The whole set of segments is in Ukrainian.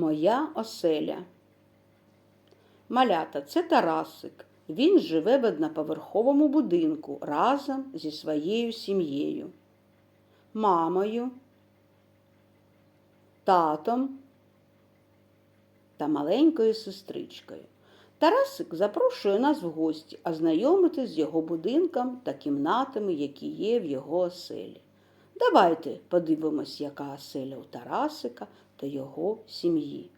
чия оселя? Малята це Тарасик. Він живе в одноповерховому будинку разом зі своєю сім'єю, мамою, татом та маленькою сестричкою. Тарасик запрошує нас в гості ознайомитись з його будинком та кімнатами, які є в його оселі. Давайте подивимось, яка оселя у Тарасика та його сім'ї.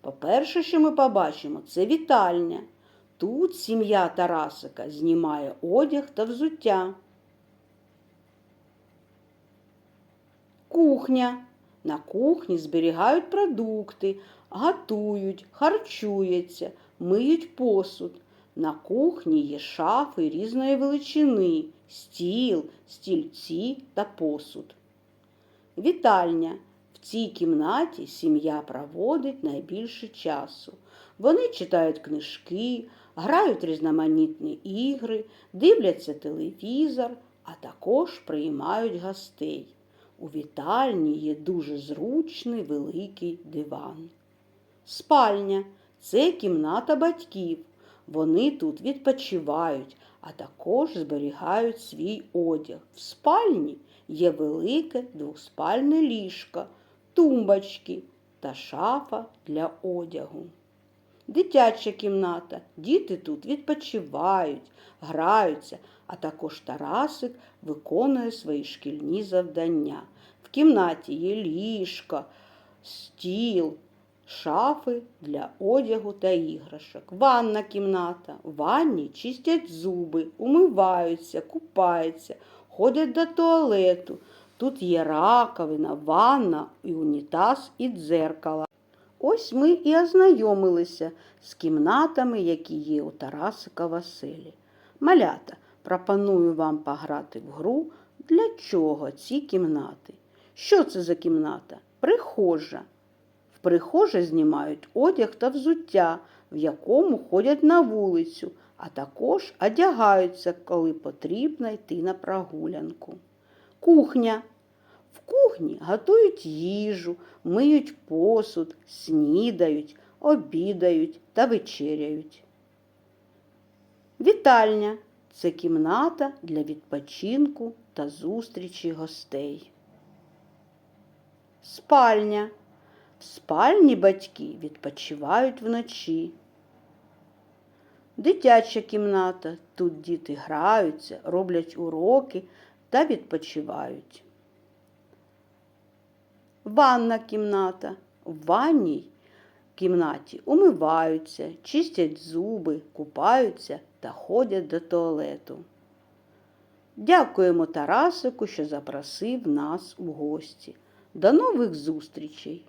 По-перше, що ми побачимо, це вітальня. Тут сім'я Тарасика знімає одяг та взуття. Кухня. На кухні зберігають продукти, готують, харчуються, миють посуд. На кухні є шафи різної величини, стіл, стільці та посуд. Вітальня. В цій кімнаті сім'я проводить найбільше часу. Вони читають книжки, грають різноманітні ігри, дивляться телевізор, а також приймають гостей. У вітальні є дуже зручний великий диван. Спальня це кімната батьків. Вони тут відпочивають, а також зберігають свій одяг. В спальні є велике двоспальне ліжко, тумбочки та шафа для одягу. Дитяча кімната. Діти тут відпочивають, граються, а також Тарасик виконує свої шкільні завдання. В кімнаті є ліжко, стіл, шафи для одягу та іграшок. Ванна кімната. В ванні чистять зуби, умиваються, купаються, ходять до туалету. Тут є раковина, ванна, і унітаз, і дзеркало. Ось ми і ознайомилися з кімнатами, які є у Тарасика Василі. Малята, пропоную вам пограти в гру, для чого ці кімнати. Що це за кімната? Прихожа. В прихожі знімають одяг та взуття, в якому ходять на вулицю, а також одягаються, коли потрібно йти на прогулянку. Кухня. В кухні готують їжу, миють посуд, снідають, обідають та вечеряють. Вітальня це кімната для відпочинку та зустрічі гостей. Спальня. В спальні батьки відпочивають вночі. Дитяча кімната. Тут діти граються, роблять уроки та відпочивають. Ванна кімната. В ванній кімнаті умиваються, чистять зуби, купаються та ходять до туалету. Дякуємо Тарасику, що запросив нас у гості. До нових зустрічей!